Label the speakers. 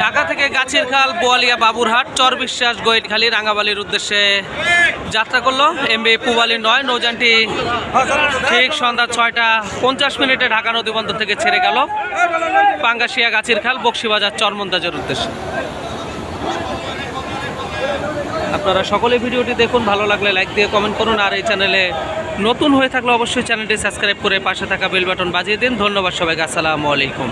Speaker 1: ঢাকা থেকে গাছের খাল, বোয়ালিয়া, বাবুরহাট, চর বিশ্বাস, গোয়েটখালি, রাঙ্গাবালির উদ্দেশ্যে যাত্রা করল এমবি পুবালি নয়, নৌযানটি ঠিক সন্ধ্যা ছয়টা পঞ্চাশ মিনিটে ঢাকা নদীবন্দর থেকে ছেড়ে গেল পাঙ্গাশিয়া গাছের খাল, বক্সিবাজার, চরমন্দাজের উদ্দেশ্যে। আপনারা সকলে ভিডিওটি দেখুন, ভালো লাগলে লাইক দিয়ে কমেন্ট করুন, আর এই চ্যানেলে নতুন হয়ে থাকলে অবশ্যই চ্যানেলটি সাবস্ক্রাইব করে পাশে থাকা বেল বাটন বাজিয়ে দিন। ধন্যবাদ সবাইকে, আসসালামু আলাইকুম।